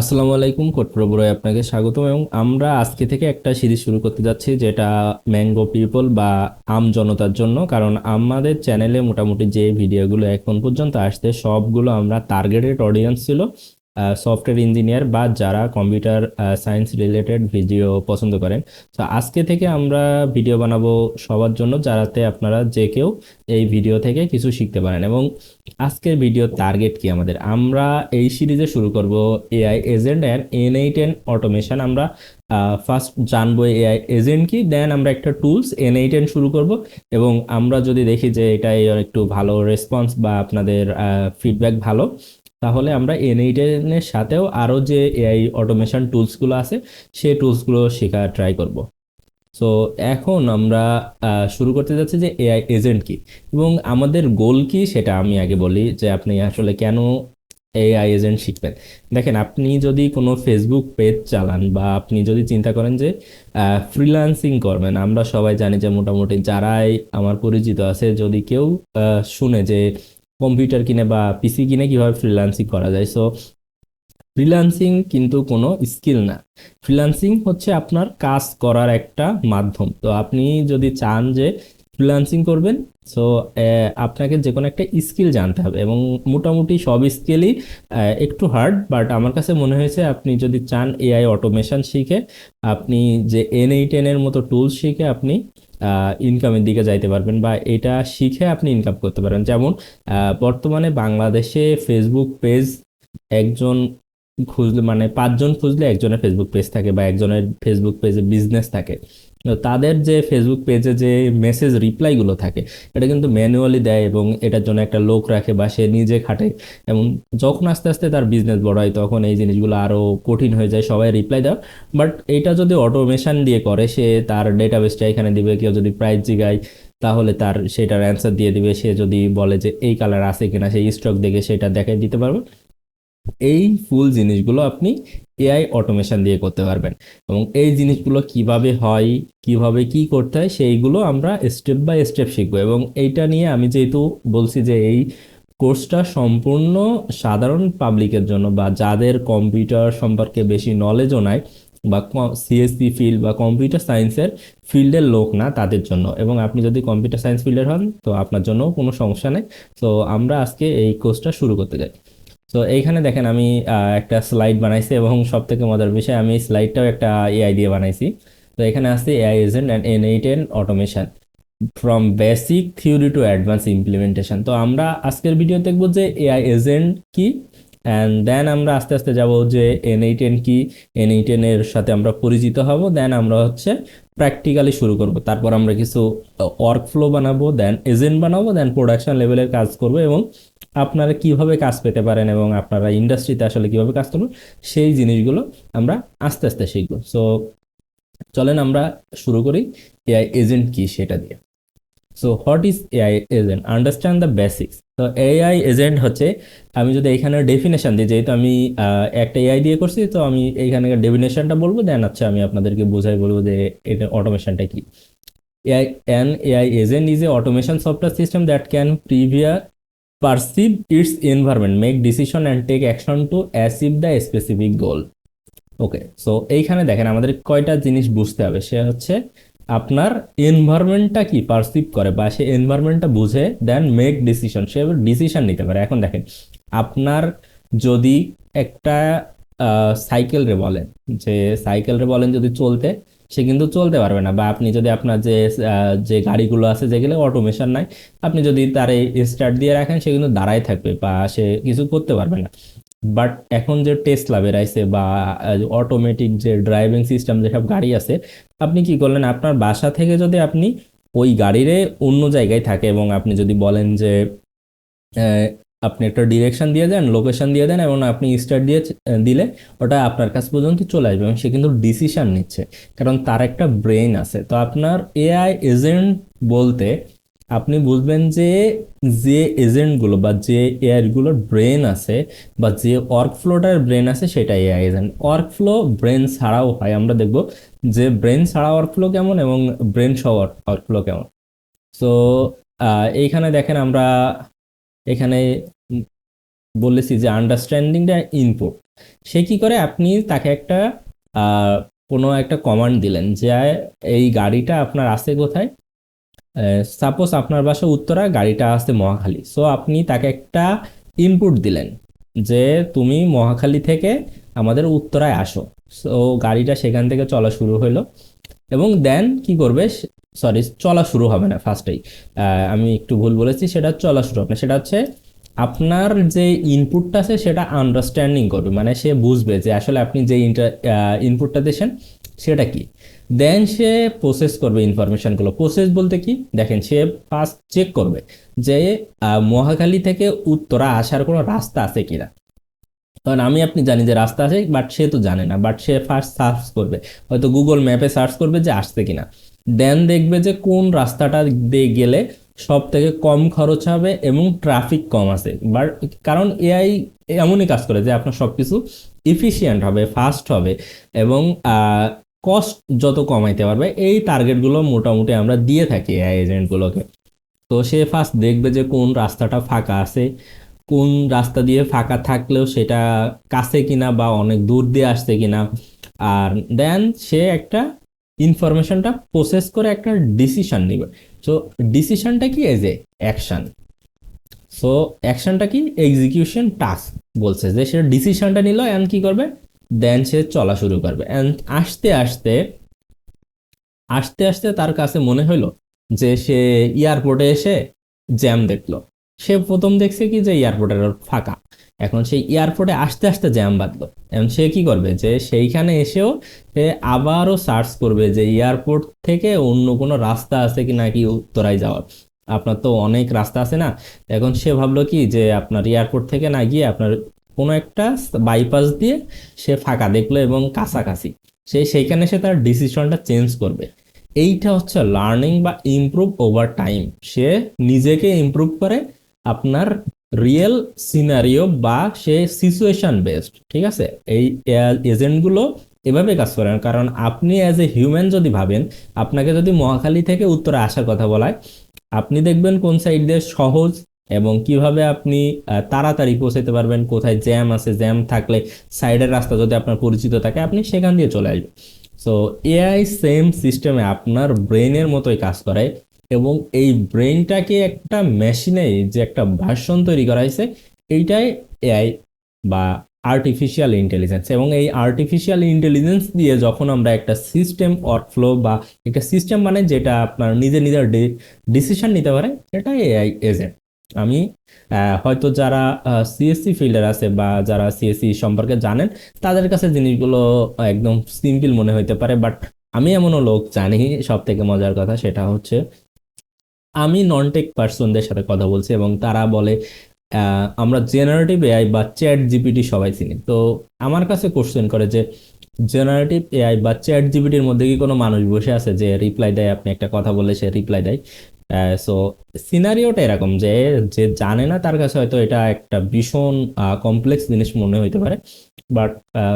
আসসালামু আলাইকুম, কোট প্রবরয় আপনাকে স্বাগতম এবং আমরা আজকে থেকে একটা সিরিজ শুরু করতে যাচ্ছি যেটা ম্যাঙ্গো পিপল বা আম জনতার জন্য, কারণ আমাদের চ্যানেলে মোটামুটি যে ভিডিওগুলো এখন পর্যন্ত আসছে, সবগুলো আমরা টার্গেটেড অডিয়েন্স ছিল। সফটওয়্যার ইঞ্জিনিয়ার বা যারা কম্পিউটার সায়েন্স রিলেটেড ভিডিও পছন্দ করেন। তো আজকে থেকে আমরা ভিডিও বানাবো সবার জন্য, যারাতে আপনারা যে কেউ এই ভিডিও থেকে কিছু শিখতে পারেন। এবং আজকের ভিডিও টার্গেট কি আমাদের? আমরা এই সিরিজে শুরু করব AI agent and N eight N automation আমরা ফার্স্ট জানব এআই এজেন্ট কি দেন আমরা একটা টুলস এন এইট এন শুরু করব। এবং আমরা যদি দেখি যে এটা একটু ভালো রেসপন্স বা আপনাদের ফিডব্যাক ভালো তাহলে আমরা এন এইট এর সাথেও আরও যে এআই অটোমেশন টুলসগুলো আছে, সেই টুলসগুলো শেখা ট্রাই করব। সো এখন আমরা শুরু করতে যাচ্ছি যে এআই এজেন্ট কি এবং আমাদের গোল কি সেটা আমি আগে বলি যে আপনি আসলে কেন এআই এজেন্ট শিখবেন। দেখেন, আপনি যদি কোনো ফেসবুক পেজ চালান বা আপনি যদি চিন্তা করেন যে ফ্রিল্যান্সিং করবেন, আমরা সবাই জানি যে মোটামুটি যারাই আমার পরিচিত আছে, যদি কেউ শুনে যে কম্পিউটার কিনে বা পিসি কিনে কীভাবে ফ্রিল্যান্সিং করা যায়? সো ফ্রিল্যান্সিং কিন্তু কোনো স্কিল না। ফ্রিল্যান্সিং হচ্ছে আপনার কাজ করার একটা মাধ্যম। তো আপনি যদি চান যে ফ্রিল্যান্সিং করবেন সো আপনাকে যে কোনো একটা স্কিল জানতে হবে এবং মোটামুটি সব স্কিলই একটু হার্ড বাট আমার কাছে মনে হয়েছে আপনি যদি চান এআই অটোমেশন শিখে, আপনি যে এন এই টেনের মতো টুলস শিখে আপনি ইনকামের দিকে যাইতে পারবেন বা এটা শিখে আপনি ইনকাম করতে পারেন যেমন বর্তমানে বাংলাদেশে ফেসবুক পেজ একজন খুঁজলে মানে পাঁচজন খুঁজলে একজনের ফেসবুক পেজ থাকে বা একজনের ফেসবুক পেজে বিজনেস থাকে। তাদের যে ফেসবুক পেজে যে মেসেজ রিপ্লাইগুলো থাকে, এটা কিন্তু ম্যানুয়ালি দেয় এবং এটার জন্য একটা লোক রাখে বা সে নিজে খাটে। এবং যখন আস্তে আস্তে তার বিজনেস বড় হয়, তখন এই জিনিসগুলো আরও কঠিন হয়ে যায়, সবাই রিপ্লাই দেওয়া বাট এটা যদি অটোমেশন দিয়ে করে, সে তার ডেটাবেসটা এখানে দিবে, কেউ যদি প্রাইস জিগায়, তাহলে তার সেটার অ্যান্সার দিয়ে দিবে। সে যদি বলে যে এই কালার আছে কিনা, সেই স্টক দেখে সেটা দেখাই দিতে পারবে। এই ফুল জিনিসগুলো আপনি এআই অটোমেশন দিয়ে করতে পারবেন। এবং এই জিনিসগুলো কীভাবে হয়, কীভাবে কি করতে হয়, সেইগুলো আমরা স্টেপ বাই স্টেপ শিখব। এবং এইটা নিয়ে আমি যেহেতু বলছি যে এই কোর্সটা সম্পূর্ণ সাধারণ পাবলিকের জন্য বা যাদের কম্পিউটার সম্পর্কে বেশি নলেজও নাই বা সিএসসি ফিল্ড বা কম্পিউটার সায়েন্সের ফিল্ডের লোক না তাদের জন্য। এবং আপনি যদি কম্পিউটার সায়েন্স ফিল্ডের হন, তো আপনার জন্য কোনো সমস্যা নেই। তো আমরা আজকে এই কোর্সটা শুরু করতে যাই তো এইখানে দেখেন আমি একটা স্লাইড বানাইছি এবং সব থেকে মজার বিষয়, আমি স্লাইডটাও একটা এআই দিয়ে বানাইছি। তো এখানে আছে AI agent and N eight N automation from basic theory to advance implementation তো আমরা আজকের ভিডিও দেখব যে এআই এজেন্ট কি অ্যান্ড দেন আমরা আস্তে আস্তে যাব যে এন এইট এন কি। এন এইট এন এর সাথে আমরা পরিচিত হব দেন আমরা হচ্ছে প্র্যাকটিক্যালি শুরু করব। তারপর আমরা কিছু ওয়ার্ক ফ্লো বানাবো দেন এজেন্ট বানাবো দেন প্রোডাকশন লেভেলের কাজ করব এবং আপনারা কীভাবে কাজ পেতে পারেন এবং আপনারা ইন্ডাস্ট্রিতে আসলে কীভাবে কাজ করবেন সেই জিনিসগুলো আমরা আস্তে আস্তে শিখব। সো চলেন আমরা শুরু করি এআই এজেন্ট কি সেটা দিয়ে। So what is AI agent understand the basics তো এআই এজেন্ট হচ্ছে আমি যদি এখানে ডেফিনেশন দিই যেহেতু আমি একটা এআই দিয়ে করছি তো আমি এইখানে ডেফিনেশনটা বলব দেন আচ্ছা আমি আপনাদেরকে বোঝাই বলব যে এটা অটোমেশনটা কি। AI, an AI agent is a automation software system that can preview perceive its environment, make decision and take action to achieve the specific goal. Okay so এইখানে দেখেন আমাদের কয়টা জিনিস বুঝতে হবে সে হচ্ছে আপনার এনভায়রনমেন্টটা কি পারসিভ করে বা সে এনভায়রনমেন্টটা বুঝে দেন মেক ডিসিশন সে ডিসিশন নিতে পারে এখন দেখেন আপনার যদি একটা সাইকেল রে বলেন যে সাইকেল রে বলেন যদি চলতে সে কিন্তু চলতে পারবে না। বা আপনি যদি আপনার যে যে গাড়িগুলো আছে যেগুলো অটোমেশন নাই, আপনি যদি তারে স্টার্ট দিয়ে রাখেন, সে কিন্তু দাঁড়াই থাকবে বা সে কিছু করতে পারবে না। বাট এখন যে টেসলা বেরাইছে বা অটোমেটিক যে ড্রাইভিং সিস্টেম যেসব গাড়ি আছে, আপনি কি করলেন? আপনার বাসা থেকে যদি আপনি ওই গাড়িরে অন্য জায়গায় থাকে এবং আপনি যদি বলেন যে আপনি একটা ডিরেকশন দিয়ে দেন লোকেশন দিয়ে দেন এবং আপনি স্টার্ট দিয়ে দিলে ওটা আপনার কাছ পর্যন্ত চলে আসবে এবং সে কিন্তু ডিসিশান নিচ্ছে। কারণ তার একটা ব্রেন আছে। তো আপনার এআই এজেন্ট বলতে আপনি বুঝবেন যে যে এজেন্টগুলো বা যে এআইগুলোর ব্রেন আছে বা যে ওয়ার্কফ্লোটার ব্রেন আছে সেটা এআই এজেন্ট ওয়ার্কফ্লো ব্রেন ছাড়াও হয়। আমরা দেখব যে ব্রেন ছাড়া ওয়ার্কফ্লো কেমন এবং ব্রেন সহ ওয়ার্কফ্লো কেমন। সো এইখানে দেখেন আমরা এখানে বলেছি যে আন্ডারস্ট্যান্ডিং দ্য ইনপুট সে কি করে? আপনি তাকে একটা কোনো একটা কমান্ড দিলেন যে, এই গাড়িটা আপনার আছে কোথায়? সাপোজ আপনার বাসা উত্তরা, গাড়িটা আছে মহাখালী। সো আপনি তাকে একটা ইনপুট দিলেন যে, তুমি মহাখালী থেকে আমাদের উত্তরায় আসো। সো গাড়িটা সেখান থেকে চলা শুরু হলো। এবং দেন কি করবে? সরি চলা শুরু হবে না ফার্স্টেই আমি একটু ভুল বলেছি, সেটা চলা শুরু হবে না। সেটা হচ্ছে, আপনার যে ইনপুটটা আছে, সেটা আন্ডারস্ট্যান্ডিং করবে। মানে সে বুঝবে যে আসলে আপনি যে ইনপুটটা দিয়েছেন, সেটা কি? দেন সে প্রসেস করবে ইনফরমেশনগুলো প্রসেস বলতে কি? দেখেন, সে ফার্স্ট চেক করবে যে মহাখালী থেকে উত্তরা আসার কোনো রাস্তা আছে কিনা। কারণ আমি, আপনি জানি যে রাস্তা আছে বাট সে তো জানে না। বাট সে ফার্স্ট সার্চ করবে। হয়তো গুগল ম্যাপে সার্চ করবে যে আসছে কিনা। দেন দেখবে যে কোন রাস্তাটা দিয়ে গেলে সব থেকে কম খরচ হবে এবং ট্রাফিক কম আছে। বাট কারণ এআই এমনই কাজ করে যে আপনার সব কিছু ইফিসিয়েন্ট হবে ফাস্ট হবে এবং কস্ট যত কমাইতে পারবে, এই টার্গেটগুলো মোটামুটি আমরা দিয়ে থাকি এআই এজেন্টগুলোকে তো সে ফার্স্ট দেখবে যে কোন রাস্তাটা ফাঁকা আছে, কোন রাস্তা দিয়ে ফাঁকা থাকলেও সেটা কাছে কিনা বা অনেক দূর দিয়ে আসছে কিনা। আর দেন সে একটা ইনফরমেশনটা প্রসেস করে একটা ডিসিশন নেবে। সো ডিসিশনটা কি? এজ এ অ্যাকশন সো অ্যাকশনটা কি? এক্সিকিউশন টাস্ক বলছে যে সে ডিসিশনটা নিল অ্যান্ড কি করবে? দেন সে চলা শুরু করবে। অ্যান্ড আস্তে আস্তে আস্তে আস্তে তার কাছে মনে হলো যে সে এয়ারপোর্টে এসে জ্যাম দেখল। সে প্রথম দেখছে কি যে এয়ারপোর্টের ফাঁকা। এখন সেই এয়ারপোর্টে আস্তে আস্তে জ্যাম বাঁধলো। এখন সে কি করবে যে সেইখানে এসেও সে আবারও সার্চ করবে যে এয়ারপোর্ট থেকে অন্য কোনো রাস্তা আছে কি নাকি উত্তরায় যাওয়ার। আপনার তো অনেক রাস্তা আছে না? এখন সে ভাবলো কি যে আপনার এয়ারপোর্ট থেকে না গিয়ে আপনার কোনো একটা বাইপাস দিয়ে সে ফাঁকা দেখল এবং কাছাকাছি। সে সেইখানে সে তার ডিসিশনটা চেঞ্জ করবে। এইটা হচ্ছে লার্নিং বা ইমপ্রুভ ওভার টাইম। সে নিজেকে ইমপ্রুভ করে আপনার রিয়েল সিনারিও বা সে সিচুয়েশন বেসড ঠিক আছে? এই এজেন্টগুলো এভাবে কাজ করে না। কারণ আপনি অ্যাজ এ হিউম্যান যদি ভাবেন, আপনাকে যদি মহাখালী থেকে উত্তরে আসার কথা বলায়, আপনি দেখবেন কোন সাইড দিয়ে সহজ এবং কীভাবে আপনি তাড়াতাড়ি পৌঁছাতে পারবেন, কোথায় জ্যাম আছে জ্যাম থাকলে সাইডের রাস্তা যদি আপনার পরিচিত থাকে, আপনি সেখান দিয়ে চলে আসবেন। সো এআই সেম সিস্টেমে আপনার ব্রেনের মতোই কাজ করে। এবং এই ব্রেনটাকে একটা মেশিনে যে একটা ভার্সন তৈরি করা হয়েছে, এইটাই এআই বা আর্টিফিশিয়াল ইন্টেলিজেন্স এবং এই আর্টিফিশিয়াল ইন্টেলিজেন্স দিয়ে যখন আমরা একটা সিস্টেম ওয়ার্কফ্লো বা একটা সিস্টেম মানে যেটা আপনার নিজে নিজের ডিসিশন নিতে পারে এটা এআই এজেন্ট আমি হয়তো যারা সিএসসি ফিল্ডার আছে বা যারা সিএসসি সম্পর্কে জানেন, তাদের কাছে জিনিসগুলো একদম সিম্পল মনে হইতে পারে বাট আমি এমনও লোক জানি সব থেকে মজার কথা সেটা হচ্ছে আমি নন টেক পার্সনদের সাথে কথা বলছি এবং তারা বলে আমরা জেনারেটিভ এআই বা চ্যাট জিপিটি সবাই চিনি। তো আমার কাছে কোশ্চেন করে যে জেনারেটিভ এআই বা চ্যাট জিপিটির মধ্যে কি কোনো মানুষ বসে আছে যে রিপ্লাই দেয়? আপনি একটা কথা বললে সে রিপ্লাই দেয়। সো সিনারিওটা এরকম যে যে জানে না তার কাছে হয়তো এটা একটা ভীষণ কমপ্লেক্স জিনিস মনে হইতে পারে। বাট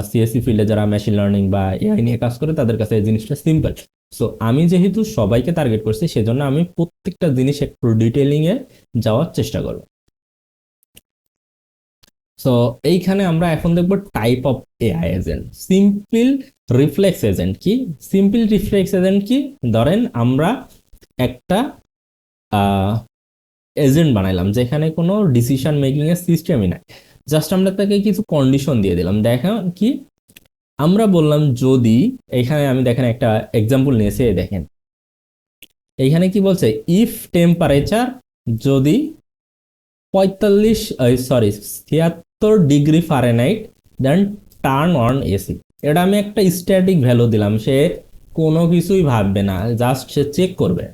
সিএসসি ফিল্ডে যারা মেশিন লার্নিং বা এআই নিয়ে কাজ করে তাদের কাছে এই জিনিসটা সিম্পল সো আমি যেহেতু সবাইকে টার্গেট করছি, সেজন্য আমি প্রত্যেকটা জিনিস একটু ডিটেলিং এ যাওয়ার চেষ্টা করব। সো এইখানে আমরা এখন দেখব type of AI agent simple reflex agent কি? সিম্পল রিফ্লেক্স এজেন্ট কি? ধরেন আমরা একটা এজেন্ট বানাইলাম, যেখানে কোনো ডিসিশন মেকিং এর সিস্টেমই নাই। জাস্ট আমরা তাকে কিছু কন্ডিশন দিয়ে দিলাম। দেখা কি আমরা বললাম যদি, এখানে আমি দেখেন একটা এক্সাম্পল নিয়েছি দেখেন। এইখানে কি বলছে? ইফ টেম্পারেচার যদি পঁয়তাল্লিশ সরি ছিয়াত্তর degree Fahrenheit then turn on AC এটা আমি একটা স্ট্যাটিক ভ্যালু দিলাম, সে কোনো কিছুই ভাববে না জাস্ট সে চেক করবে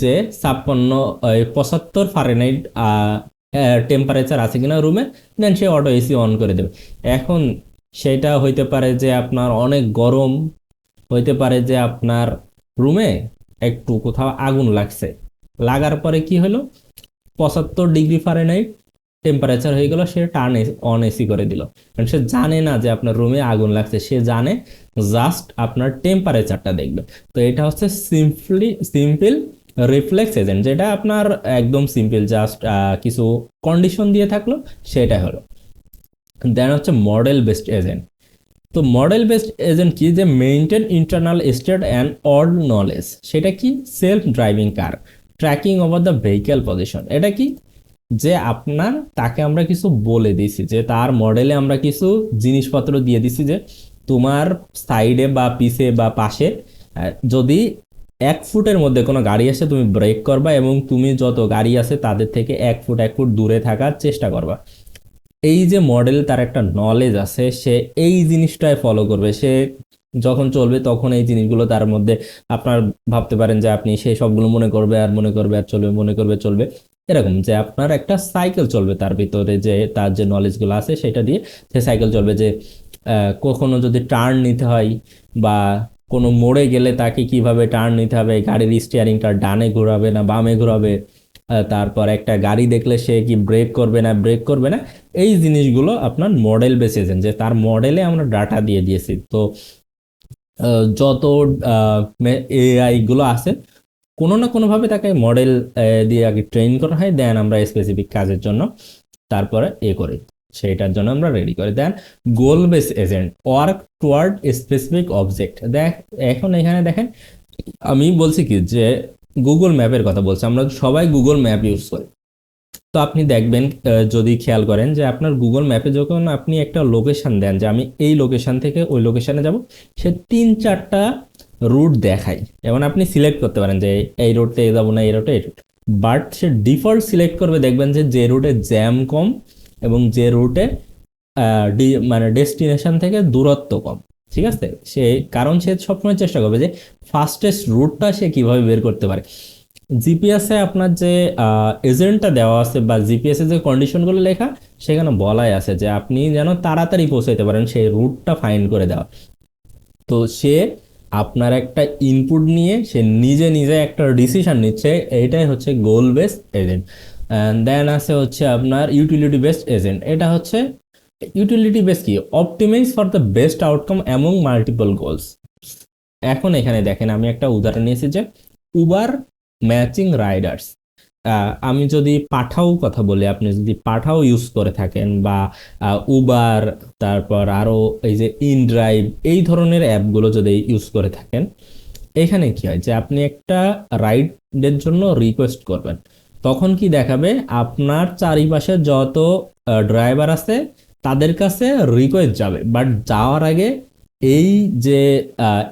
যে ছাপ্পান্ন পঁচাত্তর ফারেনাইট টেম্পারেচার আছে কিনা রুমে দেন সে অটো এসি অন করে দেবে। এখন সেটা হইতে পারে যে আপনার অনেক গরম, হইতে পারে যে আপনার রুমে একটু কোথাও আগুন লাগছে। লাগার পরে কি হলো? পঁচাত্তর ডিগ্রি ফারেনহাইট টেম্পারেচার হয়ে গেল, সে টার্ন অন এসি করে দিল। কারণ সে জানে না যে আপনার রুমে আগুন লাগছে, সে জানে জাস্ট আপনার টেম্পারেচারটা দেখবে। তো এটা হচ্ছে সিম্পলি সিম্পল রিফ্লেক্স এজেন্ট যেটা আপনার একদম সিম্পল জাস্ট কিছু কন্ডিশন দিয়ে থাকল সেটা হলো। দেন হচ্ছে মডেল বেসড এজেন্ট তো মডেল বেসড এজেন্ট কি? যে maintain internal state and all knowledge সেটা কি? Self driving car tracking over the vehicle position এটা কি? যে আপনার, তাকে আমরা কিছু বলে দিছি যে তার মডেলে আমরা কিছু জিনিসপত্র দিয়ে দিছি যে তোমার সাইডে বা পিছে বা পাশে যদি এক ফুটের মধ্যে কোনো গাড়ি আসে, তুমি ব্রেক করবা এবং তুমি যত গাড়ি আছে, তাদের থেকে এক ফুট এক ফুট দূরে থাকার চেষ্টা করবা। এই যে মডেল তার একটা নলেজ আছে, সে এই জিনিসটাই ফলো করবে। সে যখন চলবে তখন এই জিনিসগুলো তার মধ্যে আপনার ভাবতে পারেন যে আপনি সেই সবগুলো মনে করবে, আর মনে করবে, আর চলবে, মনে করবে, চলবে। এরকম যে আপনার একটা সাইকেল চলবে তার ভিতরে যে তার যে নলেজগুলো আছে সেটা দিয়ে সে সাইকেল চলবে যে কখনো যদি টার্ন নিতে হয় বা কোনো মোড়ে গেলে তাকে কীভাবে টার্ন নিতে হবে, গাড়ির স্টিয়ারিংটা ডানে ঘোরাবে না বামে ঘোরাবে তারপর একটা গাড়ি দেখলে সে কি ব্রেক করবে না ব্রেক করবে না? এই জিনিসগুলো আপনার মডেল বেসেছেন যে তার মডেলে আমরা ডাটা দিয়ে দিয়েছি। তো যত এআই গুলো আছে, কোনো না কোনোভাবে তাকে মডেল দিয়ে আগে ট্রেন করা হয় দেন আমরা স্পেসিফিক কাজের জন্য তারপরে এ করি। সেইটার জন্য আমরা রেডি করি। Then goal base agent work toward specific object দেখ, এখন এখানে দেখেন, আমি বলছি কি, যে গুগল ম্যাপের কথা বলছি। আমরা সবাই গুগল ম্যাপ ইউজ করি। তো আপনি দেখবেন যদি খেয়াল করেন যে আপনার গুগল ম্যাপে যখন আপনি একটা লোকেশন দেন, যে আমি এই লোকেশন থেকে ওই লোকেশানে যাব, সে তিন চারটা রুট দেখায়। এবং আপনি সিলেক্ট করতে পারেন যে এই রুটে যাব না, এই রুটে এই রুট বাট সে ডিফল্ট সিলেক্ট করবে, দেখবেন যে যে রুটে জ্যাম কম এবং যে রুটে মানে ডেস্টিনেশন থেকে দূরত্ব কম। ঠিক আছে? সে কারণ সে সবসময় চেষ্টা করবে যে ফাস্টেস্ট রুটটা সে কীভাবে বের করতে পারে। জিপিএসে আপনার যে এজেন্টটা দেওয়া আছে বা জিপিএস যে কন্ডিশনগুলো লেখা, সেখানে বলাই আছে যে আপনি যেন তাড়াতাড়ি পৌঁছাইতে পারেন সেই রুটটা ফাইন্ড করে দেওয়া। তো সে আপনার একটা ইনপুট নিয়ে সে নিজে নিজে একটা ডিসিশন নিচ্ছে এইটাই হচ্ছে গোল বেসড এজেন্ট দেন আছে হচ্ছে আপনার ইউটিলিটি বেসড এজেন্ট এটা হচ্ছে ইউটিলিটি বেস কি? Optimize for the best outcome among multiple goals এখন এখানে দেখেন, আমি একটা উদাহরণ নিয়েছি যে উবার ম্যাচিং রাইডার্স আমি যদি পাঠাও কথা বলি, আপনি যদি পাঠাও ইউজ করে থাকেন বা উবার তারপর আরও এই যে ইন ড্রাইভ এই ধরনের অ্যাপগুলো যদি ইউজ করে থাকেন, এখানে কি হয় যে আপনি একটা রাইডের জন্য রিকোয়েস্ট করবেন। তখন কি দেখাবে? আপনার চারিপাশে যত ড্রাইভার আছে তাদের কাছে রিকোয়েস্ট যাবে। বাট যাওয়ার আগে এই যে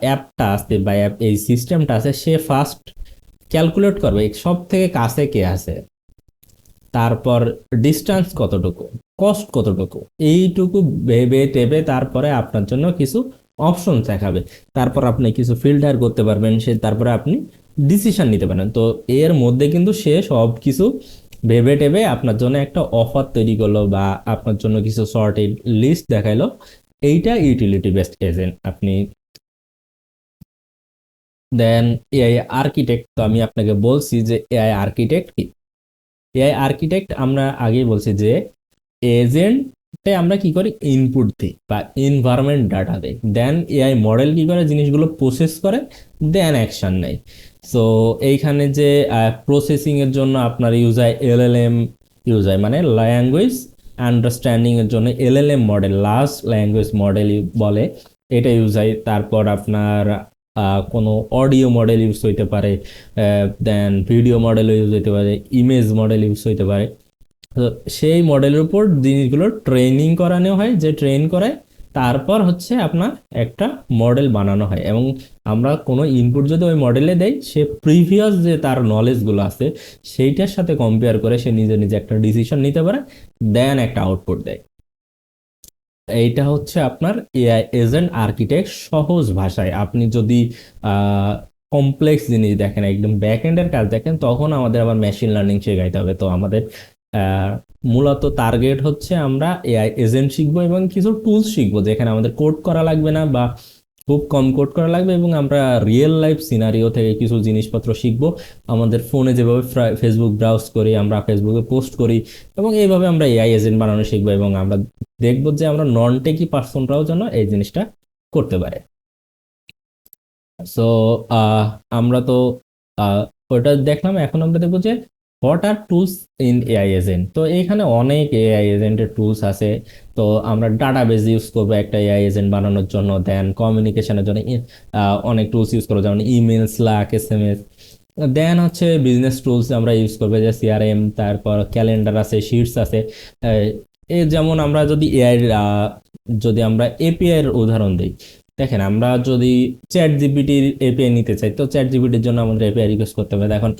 অ্যাপটা আছে বা অ্যাপ, এই সিস্টেমটা আছে, সে ফার্স্ট ক্যালকুলেট করবে সব থেকে কাছে কে আছে। তারপর ডিস্টেন্স কতটুকু কস্ট কতটুকু, এইটুকু ভেবে টেবে তারপরে আপনার জন্য কিছু অপশন দেখাবে। তারপর আপনি কিছু ফিল্টার করতে পারবেন, সে তারপরে আপনি ডিসিশন নিতে পারেন। তো এর মধ্যে কিন্তু সে সব কিছু ভেবে টেবে আপনার জন্য একটা অফার তৈরি করল বা আপনার জন্য কিছু সর্টেড লিস্ট দেখাইলো, এইটা ইউটিলিটি বেসড এজেন্ট আপনি দেন এআই আর্কিটেক্ট তো আমি আপনাকে বলছি যে এআই আর্কিটেক্ট কি? এআই আর্কিটেক্ট আমরা আগেই বলছি যে এজেন্টে আমরা কি করি? ইনপুট দিই বা এনভায়রনমেন্ট ডাটা দেই। দেন এআই মডেল কি করে? জিনিসগুলো প্রসেস করে দেন অ্যাকশন নেয়। সো এইখানে যে প্রসেসিং এর জন্য আপনার ইউজ হয় এলএলএম ইউজ হয় মানে ল্যাঙ্গুয়েজ আন্ডারস্ট্যান্ডিং এর জন্য LLM model last language model বলে, এটা ইউজ হয়। তারপর আপনার কোনো অডিও মডেল ইউজ হইতে পারে দেন ভিডিও মডেল ইউজ হইতে পারে ইমেজ মডেল ইউজ হইতে পারে। তো সেই মডেলের উপর জিনিসগুলো ট্রেনিং করানো হয়, যে ট্রেন করায় তারপর হচ্ছে আপনার একটা মডেল বানানো হয়। এবং আমরা কোনো ইনপুট যদি ওই মডেলে দেই, সে প্রিভিয়াস যে তার নলেজগুলো আছে, সেইটার সাথে কম্পেয়ার করে সে নিজে নিজে একটা ডিসিশন নিতে পারে দেন একটা আউটপুট দেয়। এইটা হচ্ছে আপনার এআই এজেন্ট আর্কিটেক্ট সহজ ভাষায়। আপনি যদি কমপ্লেক্স জিনিস দেখেন, একদম ব্যাক এন্ডের কাজ দেখেন, তখন আমাদের আবার মেশিন লার্নিং শেখাইতে হবে। তো আমাদের মূলত টার্গেট হচ্ছে আমরা এআই এজেন্ট শিখব এবং কিছু টুলস শিখব যেখানে আমাদের কোড করা লাগবে না বা খুব কম কোড করা লাগবে এবং আমরা রিয়েল লাইফ সিনারিও থেকে কিছু জিনিসপত্র শিখব। আমাদের ফোনে যেভাবে ফেসবুক ব্রাউজ করি, আমরা ফেসবুকে পোস্ট করি এবং এইভাবে আমরা এআই এজেন্ট বানানো শিখব এবং আমরা দেখব যে আমরা নন টেকি পার্সনরাও যেন এই জিনিসটা করতে পারে। সো আমরা তো ওটা দেখলাম, এখন আমরা দেখব যে what are tools in AI agent তো এখানে অনেক এআই এজেন্টের টুলস আছে। তো আমরা ডাটাবেস ইউজ করব একটা এআই এজেন্ট বানানোর জন্য দেন কমিউনিকেশনের জন্য অনেক টুলস ইউজ করব, যেমন email slack S M S then হচ্ছে বিজনেস টুলস আমরা ইউজ করব, যে সিআরএম তারপর ক্যালেন্ডার আছে শিটস আছে। এ যেমন আমরা যদি এআই যদি আমরা এপিআই এর উদাহরণ দিই। দেখেন, আমরা যদি চ্যাট জিপিটির এপিআই নিতে চাই, তো চ্যাট জিপিটির জন্য আমাদের এপিআই রিকোয়েস্ট করতে হবে। এখন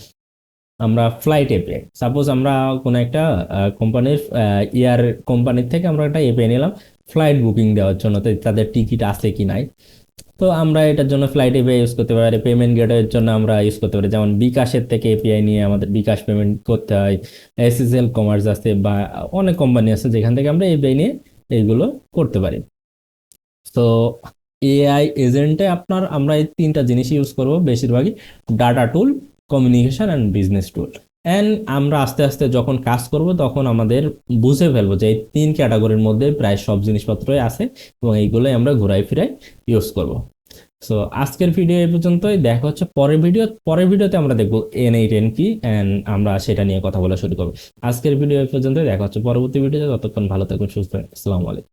আমরা ফ্লাইট এপিআই সাপোজ আমরা কোনো একটা কোম্পানির ইয়ার কোম্পানির থেকে আমরা একটা এপিআই নিলাম ফ্লাইট বুকিং দেওয়ার জন্য তাদের টিকিট আছে কি নাই। তো আমরা এটার জন্য ফ্লাইট এপিআই ইউজ করতে পারি পেমেন্ট গেটওয়ের জন্য আমরা ইউজ করতে পারি। যেমন বিকাশের থেকে এপিআই নিয়ে আমাদের বিকাশ পেমেন্ট করতে হয় এসএসএল কমার্স আছে বা অনেক কোম্পানি আছে, যেখান থেকে আমরা এপিআই নিয়ে এইগুলো করতে পারি। তো এআই এজেন্টে আপনার, আমরা এই তিনটা জিনিস ইউজ করব, বেশিরভাগই data tool communication and business tool and আমরা আস্তে আস্তে যখন কাজ করব, তখন আমাদের বুঝে ফেলব যে এই তিন ক্যাটাগরির মধ্যে প্রায় সব জিনিসপত্রই আছে এবং এইগুলোই আমরা ঘুরাই ফিরাই ইউজ করব। সো আজকের ভিডিও এই পর্যন্তই। দেখা হচ্ছে পরের ভিডিও পরের ভিডিওতে আমরা দেখব এন এইট এন কি অ্যান্ড আমরা সেটা নিয়ে কথা বলা শুরু করব। আজকের ভিডিও এই পর্যন্তই। দেখা হচ্ছে পরবর্তী ভিডিওতে ততক্ষণ ভালো থাকুন, সুস্থ। আসসালামু আলাইকুম।